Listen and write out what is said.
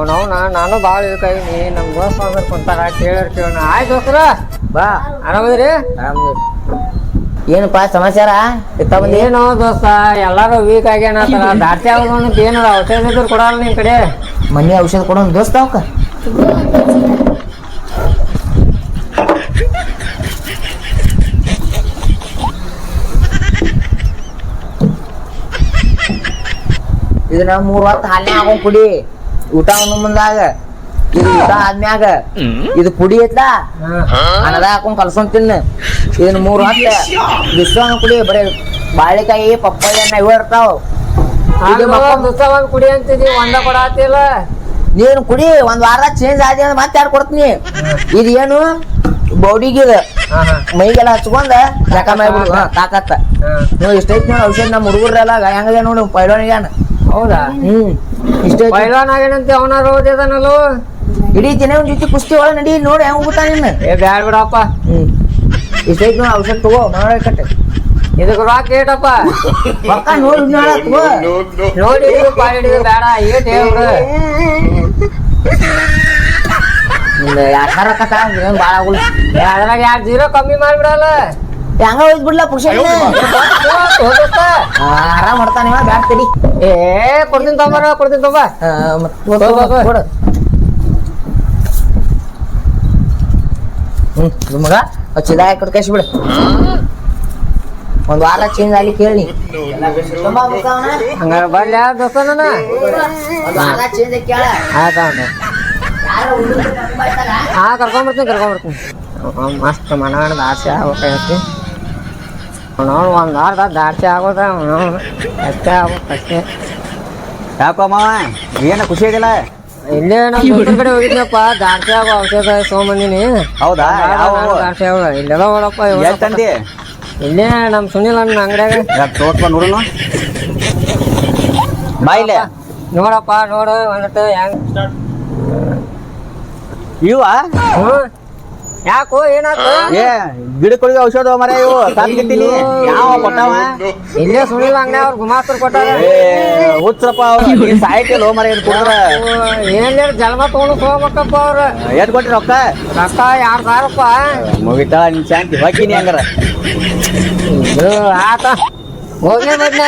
ಅವನವನ ನಾನು ಭಾಳ ಇದಕ್ಕಾಗಿನಿ ನಮ್ಮ ದೋಸ್ತ ಅಂದ್ರೆ ಕುಂತಾರ ಕೇಳರ್ ಕೇಳೋಣ. ಆಯ್ತು ದೋಸ್ತರ ಬಾ. ಆರಾಮದ್ರಿ ಏನಪ್ಪಾ ಏನಪ್ಪ ಸಮಾಚಾರ? ಇತ್ತ ಬಂದಿ? ಏನೋ ದೋಸ್ತ ಎಲ್ಲಾರು ವೀಕ್ ಆಗ್ಯಾನತ್ತಾರ ದಾಟಿ ಆಗೋದು ಏನಾರ ಔಷಧ ಇದ್ರು ಕೊಡಲ್ಲ ನಿನ್ ಕಡೆ. ಮನೆ ಔಷಧ ಕೊಡೋನ್ ದೋಸ್ತ ಅವಕ್ಕ? ಇದನ್ನ ಮೂರ್ ಹೊತ್ತು ಹಾಲಿನ ಆಗೋ ಕುಡಿ. ಊಟ ಉಣ್ಣು ಮುಂದಾಗ ಇದು ಊಟ ಆದ್ಮ್ಯಾಗ. ಇದು ಪುಡಿ ಐತ್ಲಾ? ಅನ್ನದ ಹಾಕೊಂಡ್ ಕಲ್ಸ್ಕೊಂಡ್ ತಿನ್ನ. ಇದನ್ನ ಮೂರು ಹೊತ್ತ ಬಿಸ್ಕೊಂಡ್ ಕುಡಿ ಬರೀ ಬಾಳೆಕಾಯಿ ಪಪ್ಪಾಯಿ ಅನ್ನ ಇವ ಇರ್ತಾವ. ಕುಡಿ ಅಂತಿದಿ ಒಂದ ಕೊಡಾತಿಲ್ಲ. ನೀನು ಕುಡಿ ಒಂದ್ ವಾರ ಚೇಂಜ್ ಆದಿ ಅಂದ್ರೆ ಮತ್ತೆ ಯಾರು ಕೊಡ್ತೀನಿ? ಇದು ಏನು? ಬಾಡಿಗೆ ಮೈಗೆಲ್ಲ ಹಚ್ಕೊಂಡ ಜಕ ಮಾಡ್ಬಿಡು ತಾಕತ್ತ. ನೀವು ಇಷ್ಟೈತಿ ನೋಡಿ ಔಷಧ ನಮ್ಮ ಹುಡುಗರೆಲ್ಲ ಹೆಂಗದೆ ನೋಡಿ ಪೈಲೋನಿಗ್ಯಾನ. ಹೌದಾ? ಹ್ಮ್. ಇಷ್ಟೈತಿ ಪೈಲಾನ್ ಆಗ್ಯಾನಂತೆ ಅವನ ಓದಿದಾನಲ್ಲೋ ಇಡೀ ದಿನ ಒಂದ್ ಜೊತೆ ಕುಸ್ತಿ ಒಳಗೆ ನಡಿ ನೋಡಿ ಹೆಂಗ್ ಹೋಗ್ತಾ ನಿನ್ನ. ಏ ಬ್ಯಾಡ ಬಿಡಪ್ಪ. ಹ್ಮ್. ಇಷ್ಟೈತಿ ನೋಡಿ ಔಷಧ ತಗೋ ಮಾಡಕಟ್ಟೆ ಇದಕ್ಕೆ ರಾಕ್ ಏಟಪ್ಪ. ಪಕ್ಕ ನೋಡಿ ನಾಳೆ ತಗೋ. ನೋಡಿ ಬೇಡ ಏಟ್ ಹೇಳ್ಬಿಡು ನಿಂದ ಯಾಕಾರ ಕಟ್ಟ ಏನ್ ಭಾಳ ಆಗುಲ್ಲ ಅದ್ರಾಗ ಯಾರು ಜೀರೋ ಕಮ್ಮಿ ಮಾಡ್ಬಿಡಲ್ಲ. ಹೆಂಗ ಹೋಯ್ತು ಬಿಡ್ಲ ಪುರುಷ ಆರಾಮ್ ಮಾಡ್ತಾನೆ ಇವ ತಡಿ. ಏ ಕೊಡ್ತೀನಿ ತೊಂಬರ ಕೊಡ್ತೀನಿ ತೊಂಬ ಆ, ಮತ್ತ್ ತಗೋ, ತಗೋ, ತಗೋ. ಕೊಡು. ಹ್ಮ್ ಮಗ. ಚಿದಾಯ ಕೊಟ್ಟು ಕಳ್ಸಿ ಬಿಡು. ಒಂದ್ ವಾರ ಚೇಂಜ್ ಆಗ್ಲಿ ಕೇಳಿ. ಹಂಗಾರ ಬರ್ಲಿ ಯಾವ ದೋಸ್ತ ನಾನು ಹಾ ಕರ್ಕೊಂಬರ್ತೀನಿ ಅವ್ನ್ ಮಸ್ತ್ ಮನಾಣ ಆಸೆ ಆಗ್ಬೇಕಾಗೈತಿ ಅವನವ್ನು ಒಂದು ಅರ್ಧ ದಾಡ್ಸಿ ಆಗೋದ ಅಷ್ಟೇ ಆಗ್ಬೇಕು ಅಷ್ಟೇ. ಯಾಕೋ ಮಾವ ಏನ ಖುಷಿ ಆಗಿಲ್ಲ? ಇಲ್ಲೇ ನಮ್ಮ ದೋಸ್ತರ ಕಡೆ ಹೋಗಿದ್ನಪ್ಪ ದಾಡ್ಸಿ ಆಗೋ ಔಷಧ ಸೋಮಂದಿನಿ ಹೌದಾ? ದಾಡ್ಸಿ ಆಗೋ ಇಲ್ಲೆಲ್ಲ ಹೋಗಪ್ಪ ಎಲ್ಲಿ ತಂದಿ? ಇಲ್ಲೇ ನಮ್ಮ ಸುನಿಲ್ ಅಣ್ಣ ಅಂಗಡಿಯಾಗ. ಯಾಕೆ ನೋಡೋಣ ಬಾಯಿಲೆ ನೋಡಪ್ಪ ನೋಡು ಒಂದ್ ಹೆಂಗ್ ಇವ ಹ್ಞೂ ಯಾಕೋ ಏನಾಯ್ತು? ಏ ಗಿಡಗಳಿಗೆ ಔಷಧ ಮರ ಇವು. ತಂದಿಟ್ಟಿನಿ ಯಾವ ಕೊಟ್ಟವ? ಇಲ್ಲೇ ಸುನಿಲ್ ಅಂಗಡಿ ಅವ್ರು ಗುಮಾಸ್ತರು ಕೊಟ್ಟಾರ. ಏ ಹುಚ್ಚಪ್ಪ ಅವ್ರು. ಸಾಯ್ತಿಲ್ಲ ಮರ ಇದು ಕೊಡ್ರ ಏನ್ ಜನ್ಮ ತಗೊಂಡು ಹೋಗ್ಬೇಕಪ್ಪ ಅವ್ರ. ಎಷ್ಟ್ ಕೊಟ್ಟಿ ರೊಕ್ಕ? ರೊಕ್ಕ ಎರಡು ಸಾವಿರಪ್ಪ. ಮುಗಿತಾ ನಿನ್ ಶಾಂತಿ. ಹೋಗಿನಿ ಹಂಗಾರ. ಆತ. ಹೋಗ್ಲೇ ಬಂದ್ನ